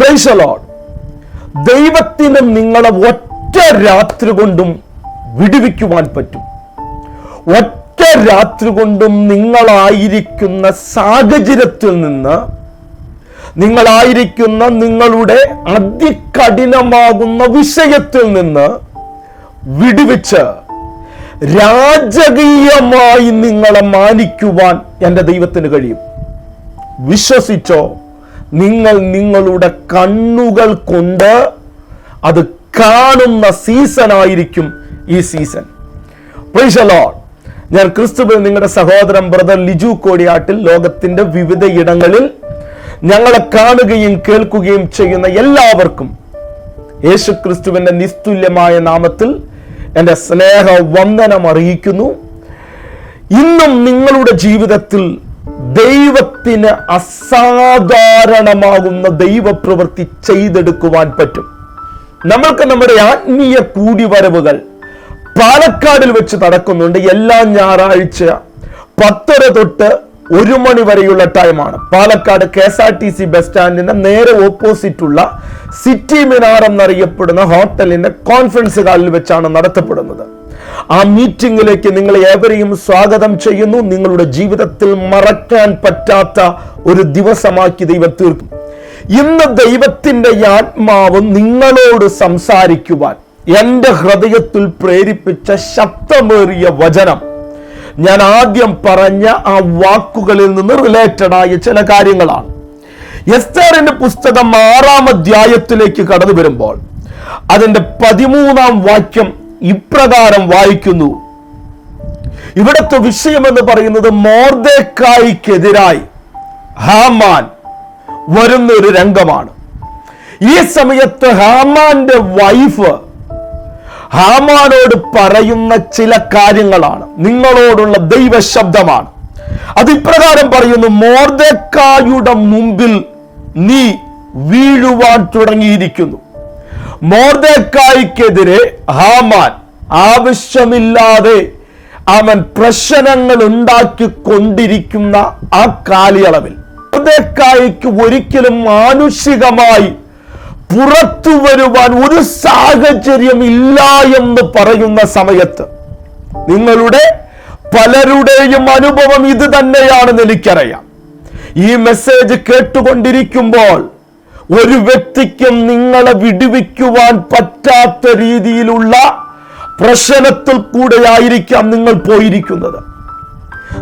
പ്രൈസലോഡ് ദൈവത്തിന് നിങ്ങളെ ഒറ്റ രാത്രി കൊണ്ടും വിടുവിക്കുവാൻ പറ്റും. ഒറ്റ രാത്രി കൊണ്ടും നിങ്ങളായിരിക്കുന്ന സാഹചര്യത്തിൽ നിന്ന് നിങ്ങളായിരിക്കുന്ന നിങ്ങളുടെ അതികഠിനമാകുന്ന വിഷയത്തിൽ നിന്ന് വിടുവിച്ച് രാജകീയമായി നിങ്ങളെ മാനിക്കുവാൻ എന്റെ ദൈവത്തിന് കഴിയും. വിശ്വസിച്ചോ? നിങ്ങൾ നിങ്ങളുടെ കണ്ണുകൾ കൊണ്ട് അത് കാണുന്ന സീസൺ ആയിരിക്കും ഈ സീസൺ ഞാൻ ക്രിസ്തുവിൽ നിങ്ങളുടെ സഹോദരൻ ബ്രദർ ലിജു കോടിയാട്ടിൽ ലോകത്തിന്റെ വിവിധ ഇടങ്ങളിൽ ഞങ്ങളെ കാണുകയും കേൾക്കുകയും ചെയ്യുന്ന എല്ലാവർക്കും യേശു ക്രിസ്തുവിന്റെ നിസ്തുല്യമായ നാമത്തിൽ എന്റെ സ്നേഹ വന്ദനം അറിയിക്കുന്നു. ഇന്നും നിങ്ങളുടെ ജീവിതത്തിൽ ദൈവത്തിന് അസാധാരണമാകുന്ന ദൈവപ്രവൃത്തി ചെയ്തെടുക്കുവാൻ പറ്റും. നമ്മൾക്ക് നമ്മുടെ ആത്മീയ കൂടിവരവുകൾ പാലക്കാടിൽ വെച്ച് നടക്കുന്നുണ്ട്. എല്ലാ ഞായറാഴ്ച പത്തര തൊട്ട് ഒരു മണി വരെയുള്ള ടൈമാണ്. Palakkad K S R T C bus സ്റ്റാൻഡിന്റെ നേരെ ഓപ്പോസിറ്റുള്ള സിറ്റി മിനാർ എന്നറിയപ്പെടുന്ന ഹോട്ടലിന്റെ കോൺഫറൻസ് ഹാളിൽ വെച്ചാണ് നടത്തപ്പെടുന്നത്. ആ മീറ്റിംഗിലേക്ക് നിങ്ങൾ ഏവരെയും സ്വാഗതം ചെയ്യുന്നു. നിങ്ങളുടെ ജീവിതത്തിൽ മറക്കാൻ പറ്റാത്ത ഒരു ദിവസമാക്കി ദൈവം തീർക്കും. ഇന്ന് ദൈവത്തിന്റെ ആത്മാവ് നിങ്ങളോട് സംസാരിക്കുവാൻ എന്റെ ഹൃദയത്തിൽ പ്രേരിപ്പിച്ച ശബ്ദമേറിയ വചനം ഞാൻ ആദ്യം പറഞ്ഞ ആ വാക്കുകളിൽ നിന്ന് റിലേറ്റഡ് ആയ ചില കാര്യങ്ങളാണ്. എസ്തേറിന്റെ പുസ്തകം ആറാം അധ്യായത്തിലേക്ക് കടന്നു വരുമ്പോൾ അതിന്റെ പതിമൂന്നാം വാക്യം ഇപ്രകാരം വായിക്കുന്നു. ഇവിടുത്തെ വിഷയം എന്ന് പറയുന്നത് മോർദേക്കായിക്കെതിരായി ഹാമാൻ വരുന്ന ഒരു രംഗമാണ്. ഈ സമയത്ത് ഹാമാന്റെ വൈഫ് ഹാമാനോട് പറയുന്ന ചില കാര്യങ്ങളാണ്. നിങ്ങളോടുള്ള ദൈവശബ്ദമാണ്. അത് ഇപ്രകാരം പറയുന്നു മോർദക്കായുടെ മുമ്പിൽ നീ വീഴുവാൻ തുടങ്ങിയിരിക്കുന്നു. മോർദക്കായ്ക്കെതിരെ ഹാമാൻ ആവശ്യമില്ലാതെ അവൻ പ്രശ്നങ്ങൾ ഉണ്ടാക്കിക്കൊണ്ടിരിക്കുന്ന ആ കാലയളവിൽ. മോർദക്കായ്ക്ക് ഒരിക്കലും മാനുഷികമായി പുറത്തു വരുവാൻ ഒരു സാഹചര്യം ഇല്ല എന്ന് പറയുന്ന സമയത്ത് നിങ്ങളുടെ പലരുടെയും അനുഭവം ഇത് തന്നെയാണെന്ന് എനിക്കറിയാം. ഈ മെസ്സേജ് കേട്ടുകൊണ്ടിരിക്കുമ്പോൾ ഒരു വ്യക്തിക്കും നിങ്ങളെ വിടുവിക്കുവാൻ പറ്റാത്ത രീതിയിലുള്ള പ്രശ്നത്തിൽ കൂടെ ആയിരിക്കാം നിങ്ങൾ പോയിരിക്കുന്നത്.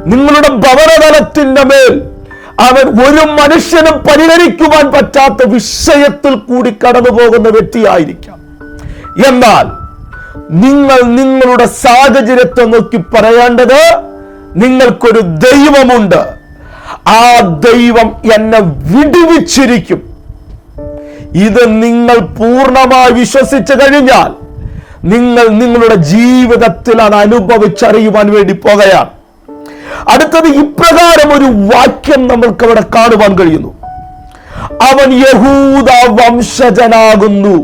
നിങ്ങളുടെ ഭവനതലത്തിന്റെ മേൽ അവൻ ഒരു മനുഷ്യനും പരിഹരിക്കുവാൻ പറ്റാത്ത വിഷയത്തിൽ കൂടി കടന്നു പോകുന്ന വ്യക്തിയായിരിക്കാം. എന്നാൽ നിങ്ങൾ നിങ്ങളുടെ സാഹചര്യത്തെ നോക്കി പറയേണ്ടത് നിങ്ങൾക്കൊരു ദൈവമുണ്ട്. ആ ദൈവം എന്നെ വിടുവിച്ചിരിക്കും. ഇത് നിങ്ങൾ പൂർണമായി വിശ്വസിച്ചു കഴിഞ്ഞാൽ നിങ്ങൾ നിങ്ങളുടെ ജീവിതത്തിൽ അത് അനുഭവിച്ചറിയുവാൻ വേണ്ടി പോകുകയാണ്. അടുത്തത് ഇപ്രകാരം ഒരു വാക്യം നമ്മൾക്ക് അവിടെ കാണുവാൻ കഴിയുന്നു. അവൻ യഹൂദ വംശജനാകുന്നു.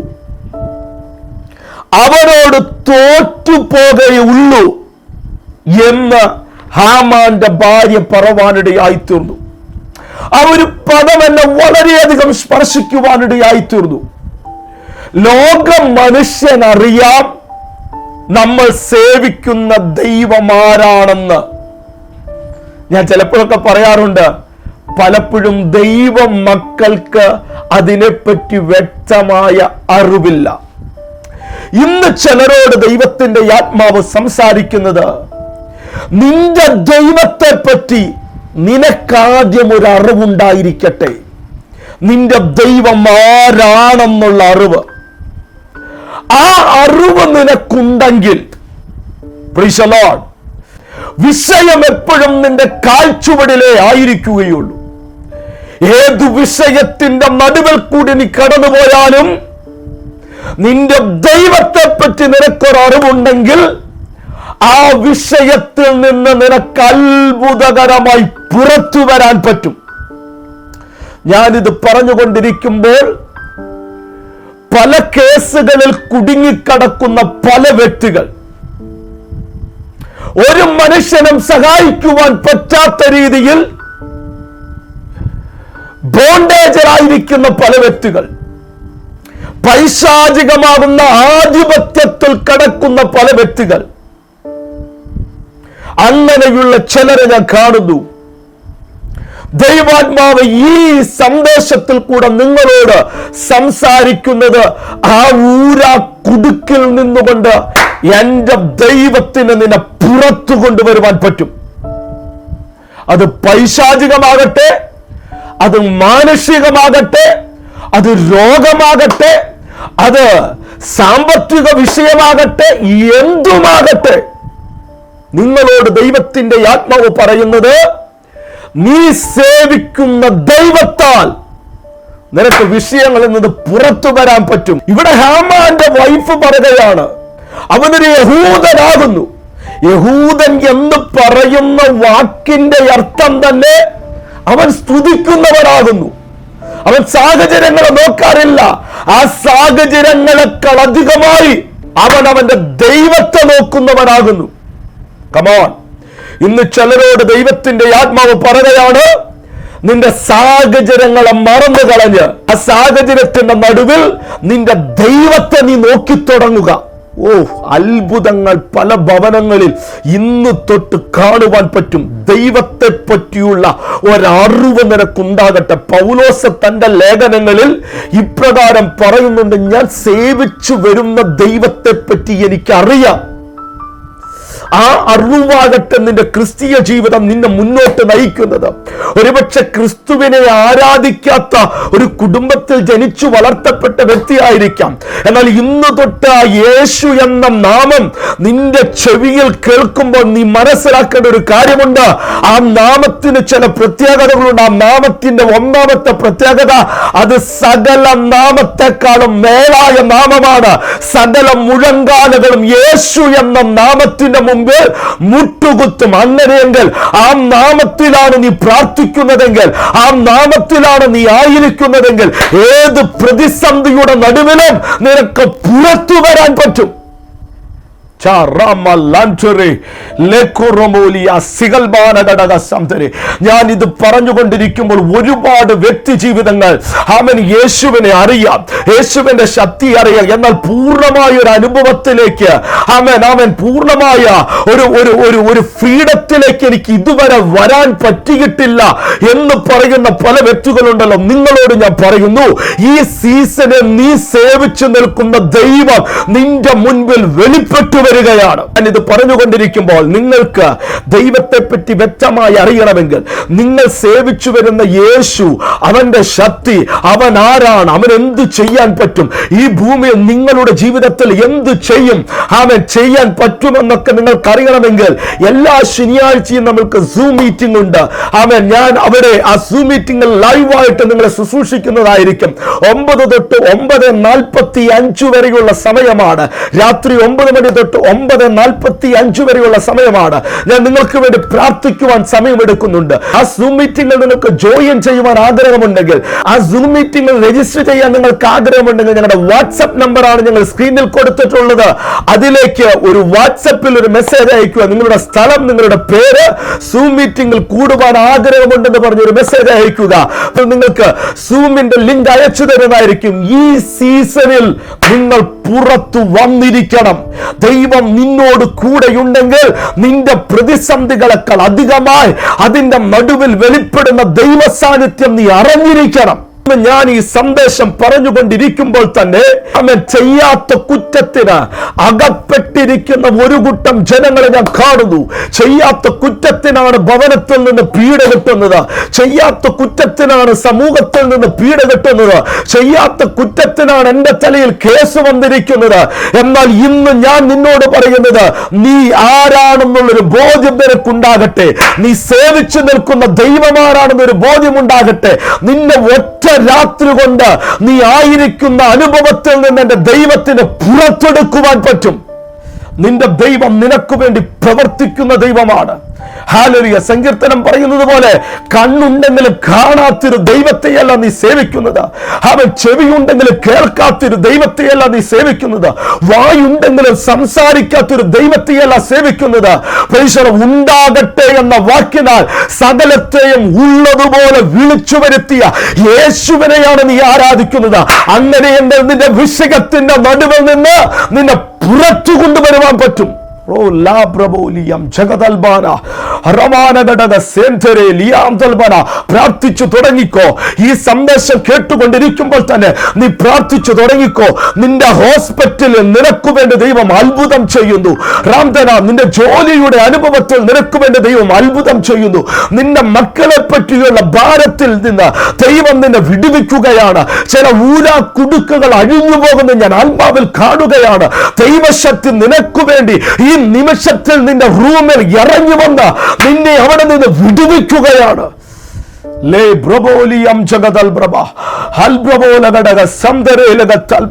അവനോട് തോറ്റുപോകയുള്ളൂ എന്ന് ഹാമാന്റെ ഭാര്യ പറവാനിടയായി തീർന്നു ആ ഒരു പദം എന്നെ വളരെയധികം സ്പർശിക്കുവാനിടയായി തീർന്നു ലോക മനുഷ്യനറിയാം നമ്മൾ സേവിക്കുന്ന ദൈവമാരാണെന്ന് ഞാൻ ചിലപ്പോഴൊക്കെ പറയാറുണ്ട് പലപ്പോഴും ദൈവ മക്കൾക്ക് അതിനെപ്പറ്റി വ്യക്തമായ അറിവില്ല. ഇന്ന് ചിലരോട് ദൈവത്തിന്റെ ആത്മാവ് സംസാരിക്കുന്നത് നിന്റെ ദൈവത്തെ പറ്റി നിനക്കാദ്യം ഒരു അറിവുണ്ടായിരിക്കട്ടെ. നിന്റെ ദൈവം ആരാണെന്നുള്ള അറിവ്. ആ അറിവ് നിനക്കുണ്ടെങ്കിൽ Lord. വിഷയം എപ്പോഴും നിന്റെ കാൽച്ചുവടിലേ ആയിരിക്കുകയുള്ളൂ. ഏതു വിഷയത്തിന്റെ നടുവിൽ കൂടി നീ കടന്നുപോയാലും നിന്റെ ദൈവത്തെ പറ്റി നിനക്കൊരു അറിവുണ്ടെങ്കിൽ ആ വിഷയത്തിൽ നിന്ന് നിനക്ക് അത്ഭുതകരമായി പുറത്തു വരാൻ പറ്റും. ഞാനിത് പറഞ്ഞുകൊണ്ടിരിക്കുമ്പോൾ പല കേസുകളിൽ കുടുങ്ങിക്കിടക്കുന്ന പല വ്യക്തികൾ ഒരു മനുഷ്യനും സഹായിക്കുവാൻ പറ്റാത്ത രീതിയിൽ ബോണ്ടേജറായിരിക്കുന്ന പല വ്യക്തികൾ പൈശാചികമാകുന്ന ആധിപത്യത്തിൽ കടക്കുന്ന പല വ്യക്തികൾ. അങ്ങനെയുള്ള ചിലരെ ഞാൻ കാണുന്നു. ദൈവാത്മാവ് ഈ സന്ദേശത്തിൽ കൂടെ നിങ്ങളോട് സംസാരിക്കുന്നത് ആ ഊരാ കുടുക്കിൽ നിന്നുകൊണ്ട് എന്റെ ദൈവത്തിന് നിന്നെ പുറത്തു കൊണ്ടുവരുവാൻ പറ്റും. അത് പൈശാചികമാകട്ടെ അത് മാനസികമാകട്ടെ അത് രോഗമാകട്ടെ അത് സാമ്പത്തിക വിഷയമാകട്ടെ എന്തുമാകട്ടെ. നിങ്ങളോട് ദൈവത്തിന്റെ ആത്മാവ് പറയുന്നത് നീ സേവിക്കുന്ന ദൈവത്താൽ നിനക്ക് വിഷയങ്ങളിൽ നിന്ന് പുറത്തു വരാൻ പറ്റും. ഇവിടെ ഹാമാന്റെ വൈഫ് പറയുകയാണ് അവനൊരു യഹൂദനാകുന്നു. യഹൂദൻ എന്ന് പറയുന്ന വാക്കിന്റെ അർത്ഥം തന്നെ അവൻ സ്തുതിക്കുന്നവനാകുന്നു. അവൻ സാഹചര്യങ്ങളെ നോക്കാറില്ല. ആ സാഹചര്യങ്ങളെക്കാൾ അധികമായി അവൻ അവന്റെ ദൈവത്തെ നോക്കുന്നവനാകുന്നു. കമോൺ ഇന്ന് ചിലരോട് ദൈവത്തിന്റെ ആത്മാവ് പറയുകയാണ് നിന്റെ സാഹചര്യങ്ങളെ മറന്നു കളഞ്ഞ് ആ സാഹചര്യത്തിന്റെ നടുവിൽ നിന്റെ ദൈവത്തെ നീ നോക്കി തുടങ്ങുക ഓ അത്ഭുതങ്ങൾ പല ഭവനങ്ങളിൽ ഇന്ന് തൊട്ട് കാണുവാൻ പറ്റും. ദൈവത്തെ പറ്റിയുള്ള ഒരറിവ് നിനക്കുണ്ടാകട്ടെ. പൗലോസ തന്റെ ലേഖനങ്ങളിൽ ഇപ്രകാരം പറയുന്നുണ്ട് ഞാൻ സേവിച്ചു വരുന്ന ദൈവത്തെ പറ്റി എനിക്കറിയാം. ആ അറിവാകട്ടെ നിന്റെ ക്രിസ്തീയ ജീവിതം നിന്നെ മുന്നോട്ട് നയിക്കുന്നത്. ഒരുപക്ഷെ ക്രിസ്തുവിനെ ആരാധിക്കാത്ത ഒരു കുടുംബത്തിൽ ജനിച്ചു വളർത്തപ്പെട്ട വ്യക്തിയായിരിക്കാം. എന്നാൽ ഇന്ന് തൊട്ട് ആ യേശു എന്ന നാമം നിന്റെ ചെവിയിൽ കേൾക്കുമ്പോൾ നീ മനസ്സിലാക്കേണ്ട ഒരു കാര്യമുണ്ട്. ആ നാമത്തിന് ചില പ്രത്യേകതകളുണ്ട്. ആ നാമത്തിന്റെ ഒന്നാമത്തെ പ്രത്യേകത അത് സകല നാമത്തെക്കാളും മേലായ നാമമാണ്. സകല മുഴങ്കാലകളും യേശു എന്ന നാമത്തിന്റെ മുമ്പിൽ മുട്ടുകുത്തും. അങ്ങനെയെങ്കിൽ ആ നാമത്തിലാണ് നീ പ്രാർത്ഥിക്കുന്നതെങ്കിൽ ആ നാമത്തിലാണ് നീ ആയിരിക്കുന്നതെങ്കിൽ ഏത് പ്രതിസന്ധിയുടെ നടുവിലും നിനക്ക് പുറത്തു വരാൻ പറ്റും. ഞാൻ ഇത് പറഞ്ഞുകൊണ്ടിരിക്കുമ്പോൾ ഒരുപാട് വ്യക്തി ജീവിതങ്ങൾ അവൻ യേശുവിനെ അറിയാം. യേശുവിന്റെ ശക്തി അറിയാം. എന്നാൽ പൂർണമായ ഒരു അനുഭവത്തിലേക്ക് അവൻ അവൻ പൂർണമായ ഒരു ഒരു ഒരു ഒരു ഫ്രീഡത്തിലേക്ക് എനിക്ക് ഇതുവരെ വരാൻ പറ്റിയിട്ടില്ല എന്ന് പറയുന്ന പല വ്യക്തികളുണ്ടല്ലോ. നിങ്ങളോട് ഞാൻ പറയുന്നു ഈ സീസണിൽ നീ സേവിച്ചു നിൽക്കുന്ന ദൈവം നിന്റെ മുൻപിൽ വെളിപ്പെട്ടു വരികയാണ് ഞാൻ ഇത് പറഞ്ഞുകൊണ്ടിരിക്കുമ്പോൾ നിങ്ങൾക്ക് ദൈവത്തെ പറ്റി വ്യക്തമായി അറിയണമെങ്കിൽ നിങ്ങൾ സേവിച്ചു വരുന്ന യേശു അവന്റെ ശക്തി അവൻ ആരാണ് അവൻ എന്ത് ചെയ്യാൻ പറ്റും ഈ ഭൂമിയിൽ നിങ്ങളുടെ ജീവിതത്തിൽ എന്ത് ചെയ്യും അവൻ ചെയ്യാൻ പറ്റുമെന്നൊക്കെ നിങ്ങൾക്ക് അറിയണമെങ്കിൽ എല്ലാ ശനിയാഴ്ചയും നമ്മൾക്ക് സൂം മീറ്റിംഗ് ഉണ്ട്. അവൻ ഞാൻ അവരെ ആ സൂം മീറ്റിംഗിൽ ലൈവായിട്ട് നിങ്ങളെ ശുശ്രൂഷിക്കുന്നതായിരിക്കും. ഒമ്പത് തൊട്ട് ഒമ്പത് നാൽപ്പത്തി അഞ്ച് വരെയുള്ള സമയമാണ്. രാത്രി ഒമ്പത് മണി തൊട്ട് ഒമ്പത് നാൽപ്പത്തി അഞ്ച് വരെയുള്ള സമയമാണ്. ഞാൻ നിങ്ങൾക്ക് വേണ്ടി പ്രാർത്ഥിക്കുവാൻ സമയമെടുക്കുന്നുണ്ട്. ആ സൂം മീറ്റിംഗിൽ നിങ്ങൾക്ക് ജോയിൻ ചെയ്യുവാൻ ആഗ്രഹമുണ്ടെങ്കിൽ ആ സൂം മീറ്റിംഗിൽ രജിസ്റ്റർ ചെയ്യാൻ നിങ്ങൾക്ക് ആഗ്രഹമുണ്ടെങ്കിൽ ഞങ്ങളുടെ വാട്സപ്പ് നമ്പറാണ് ഞങ്ങൾ സ്ക്രീനിൽ കൊടുത്തിട്ടുള്ളത്. അതിലേക്ക് ഒരു വാട്സപ്പിൽ ഒരു മെസ്സേജ് അയക്കുക നിങ്ങളുടെ സ്ഥലം നിങ്ങളുടെ പേര് സൂം മീറ്റിംഗിൽ കൂടുവാൻ ആഗ്രഹമുണ്ടെന്ന് പറഞ്ഞ് ഒരു മെസ്സേജ് അയക്കുക നിങ്ങൾക്ക് സൂമിന്റെ ലിങ്ക് അയച്ചു തരുന്നതായിരിക്കും. ഈ സീസണിൽ നിങ്ങൾ പുറത്തു വന്നിരിക്കണം. ദൈവം നിന്നോട് കൂടെയുണ്ടെങ്കിൽ നിന്റെ പ്രതിസന്ധികളെക്കാൾ അധികമായി അതിന്റെ നടുവിൽ വെളിപ്പെടുന്ന ദൈവ സാന്നിധ്യം നീ അറിഞ്ഞിരിക്കണം. ഞാൻ ഈ സന്ദേശം പറഞ്ഞുകൊണ്ടിരിക്കുമ്പോൾ തന്നെ അവൻ ചെയ്യാത്ത കുറ്റത്തിന് അകപ്പെട്ടിരിക്കുന്ന ഒരു കൂട്ടം ജനങ്ങളെ ഞാൻ കാണുന്നു. ചെയ്യാത്ത കുറ്റത്തിനാണ് ഭവനത്തിൽ നിന്ന് പീഡ കിട്ടുന്നത്. ചെയ്യാത്ത കുറ്റത്തിനാണ് സമൂഹത്തിൽ നിന്ന് പീഡ കിട്ടുന്നത്. ചെയ്യാത്ത കുറ്റത്തിനാണ് എന്റെ തലയിൽ കേസ് വന്നിരിക്കുന്നത്. എന്നാൽ ഇന്ന് ഞാൻ നിന്നോട് പറയുന്നത് നീ ആരാണെന്നുള്ളൊരു ബോധ്യം നിനക്കുണ്ടാകട്ടെ. നീ സേവിച്ചു നിൽക്കുന്ന ദൈവമാരാണെന്നൊരു ബോധ്യമുണ്ടാകട്ടെ. നിന്നെ ഒറ്റ രാത്രി കൊണ്ട് നീ ആയിരിക്കുന്ന അനുഭവത്തിൽ നിന്ന് എന്റെ ദൈവത്തിന് പുറത്തെടുക്കുവാൻ പറ്റും. നിന്റെ ദൈവം നിനക്ക് വേണ്ടി പ്രവർത്തിക്കുന്ന ദൈവമാണ്. ഹാലരിയ സങ്കീർത്തനം പറയുന്നത് പോലെ കണ്ണുണ്ടെങ്കിലും കാണാത്തൊരു ദൈവത്തെയല്ല നീ സേവിക്കുന്നത്. അവൻ ചെവിയുണ്ടെങ്കിലും കേൾക്കാത്തൊരു ദൈവത്തെയല്ല നീ സേവിക്കുന്നത്. വായുണ്ടെങ്കിലും സംസാരിക്കാത്തൊരു ദൈവത്തെയല്ല സേവിക്കുന്നത്. പരിശ്രമം ഉണ്ടാകട്ടെ എന്ന വാക്കിനാൽ സകലത്തെയും ഉള്ളതുപോലെ വിളിച്ചു വരുത്തിയ യേശുവിനെയാണ് നീ ആരാധിക്കുന്നത്. അങ്ങനെയെങ്കിൽ നിന്റെ വിഷയത്തിന്റെ നടുവിൽ നിന്ന് നിന്നെ പുറത്തു കൊണ്ടുവരുവാൻ പറ്റും. പ്രാർത്ഥിച്ചു തുടങ്ങിക്കോ. ഈ സന്ദേശം കേട്ടുകൊണ്ടിരിക്കുമ്പോൾ തന്നെ നീ പ്രാർത്ഥിച്ചു തുടങ്ങിക്കോ. നിന്റെ ഹോസ്പിറ്റലിൽ നിനക്ക് വേണ്ടി ദൈവം അത്ഭുതം ചെയ്യുന്നു. റാംധന നിന്റെ ജോലിയുടെ അനുഭവത്തിൽ നിനക്ക് വേണ്ടി ദൈവം അത്ഭുതം ചെയ്യുന്നു. നിന്റെ മക്കളെ പറ്റിയുള്ള ഭാരത്തിൽ നിന്ന് ദൈവം നിന്നെ വിടുവിക്കുകയാണ്. ചില ഊരാ കുടുക്കുകൾ അഴിഞ്ഞു പോകുന്ന ഞാൻ ആത്മാവിൽ കാണുകയാണ്. ദൈവശക്തി നിനക്ക് വേണ്ടി ഈ നിമിഷത്തിൽ നിന്റെ റൂമിൽ ഇറങ്ങി വന്ന് നിന്നെ അവിടെ നിന്ന് വിടുവിക്കുകയാണ്. ലേ ബ്രബോലിയം ജഗതൽ പ്രഭ ഘടക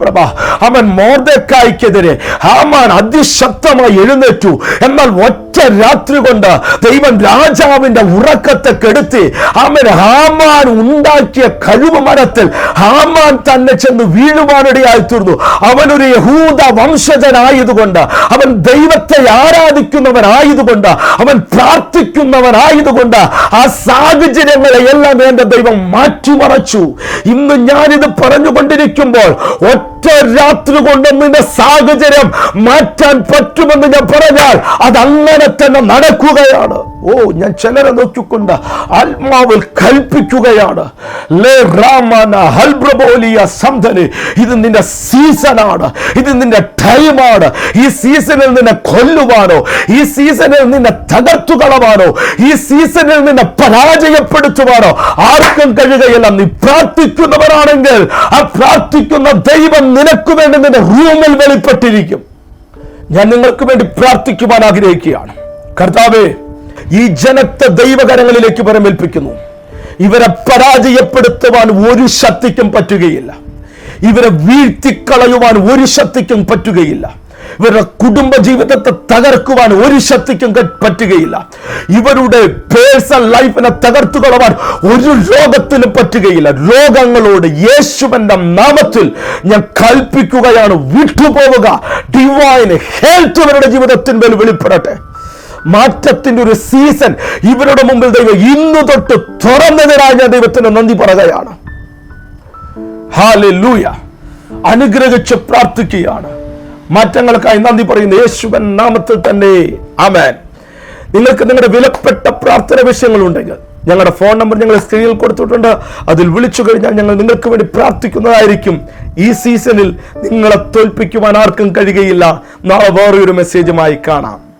പ്രഭ അവൻ മോർദക്കായ്ക്കെതിരെ ഹാമാൻ അതിശക്തമായി എഴുന്നേറ്റു. എന്നാൽ ഒറ്റ രാത്രി കൊണ്ട് ദൈവം രാജാവിന്റെ ഉറക്കത്തെ കെടുത്തി അവൻ ഹാമാൻ ഉണ്ടാക്കിയ കഴിവ് മരത്തിൽ ഹാമാൻ തന്നെ ചെന്ന് വീഴുവാനിടയായി തീർന്നു. അവനൊരു യഹൂദ വംശജനായതുകൊണ്ട് അവൻ ദൈവത്തെ ആരാധിക്കുന്നവനായതുകൊണ്ട് അവൻ പ്രാർത്ഥിക്കുന്നവനായതുകൊണ്ട് ആ സാഹചര്യങ്ങളെ എല്ലാം എന്റെ ദൈവം മാറ്റിമറച്ചു. ഇന്ന് ഞാനിത് പറഞ്ഞുകൊണ്ടിരിക്കുമ്പോൾ ഒറ്റ രാത്രി കൊണ്ട് നിന്റെ സാഹചര്യം മാറ്റാൻ പറ്റുമെന്ന് ഞാൻ പറഞ്ഞാൽ അതങ്ങനെ തന്നെ നടക്കുകയാണ്. ഓ ഞാൻ ചിലരെ നോക്കിക്കൊണ്ട് ആത്മാവിൽ കൽപ്പിക്കുകയാണ്. ലേ റാമന ഹൽബ്രബോലിയ സംധന് ഇത് നിന്റെ സീസണാണ്. ഇത് നിന്റെ ടൈമാണ്. ഈ സീസണിൽ നിന്നെ കൊല്ലുവാനോ ഈ സീസണിൽ നിന്നെ തകർത്തു കളവാനോ ഈ സീസണിൽ നിന്നെ പരാജയപ്പെടുത്തുവാനോ ആർക്കും കഴിയുകയില്ല. നീ പ്രാർത്ഥിക്കുന്നവരാണെങ്കിൽ ആ പ്രാർത്ഥിക്കുന്ന ദൈവം നിനക്ക് വേണ്ടി നിന്റെ റൂമിൽ വെളിപ്പെട്ടിരിക്കും. ഞാൻ നിങ്ങൾക്ക് വേണ്ടി പ്രാർത്ഥിക്കുവാൻ ആഗ്രഹിക്കുകയാണ്. കർത്താവേ ഈ ജനത്തെ ദൈവകരങ്ങളിലേക്ക് പരമേൽപ്പിക്കുന്നു. ഇവരെ പരാജയപ്പെടുത്തുവാൻ ഒരു ശക്തിക്കും പറ്റുകയില്ല. ഇവരെ വീഴ്ത്തിക്കളയുവാൻ ഒരു ശക്തിക്കും പറ്റുകയില്ല. ഇവരുടെ കുടുംബ ജീവിതത്തെ തകർക്കുവാൻ ഒരു ശക്തിക്കും പറ്റുകയില്ല. ഇവരുടെ പേഴ്സണൽ ലൈഫിനെ തകർത്തു കളവാൻ ഒരു രോഗത്തിനും പറ്റുകയില്ല. രോഗങ്ങളോട് യേശുവിന്റെ നാമത്തിൽ ഞാൻ കൽപ്പിക്കുകയാണ്. വിട്ടുപോവുക. ഡിവൈൻ ഹെൽത്ത് ഇവരുടെ ജീവിതത്തിന്മേൽ വെളിപ്പെടട്ടെ. മാറ്റത്തിന്റെ ഒരു സീസൺ ഇവരുടെ മുമ്പിൽ ദൈവം ഇന്നു തൊട്ട് തുറന്നതിനായി ഞാൻ ദൈവത്തിന് നന്ദി പറയുകയാണ്. ഹാലെ ലൂയ അനുഗ്രഹിച്ച് പ്രാർത്ഥിക്കുകയാണ്. മാറ്റങ്ങൾക്കായി നന്ദി പറയുന്നു. യേശുവൻ നാമത്തിൽ തന്നെ. ആമേൻ. നിങ്ങൾക്ക് നിങ്ങളുടെ വിലപ്പെട്ട പ്രാർത്ഥന വിഷയങ്ങൾ ഉണ്ടെങ്കിൽ ഞങ്ങളുടെ ഫോൺ നമ്പർ ഞങ്ങൾ സ്ക്രീനിൽ കൊടുത്തിട്ടുണ്ട്. അതിൽ വിളിച്ചു കഴിഞ്ഞാൽ ഞങ്ങൾ നിങ്ങൾക്ക് വേണ്ടി പ്രാർത്ഥിക്കുന്നതായിരിക്കും. ഈ സീസണിൽ നിങ്ങളെ തോൽപ്പിക്കുവാൻ ആർക്കും കഴിയുകയില്ല. നാളെ വേറൊരു മെസ്സേജുമായി കാണാം.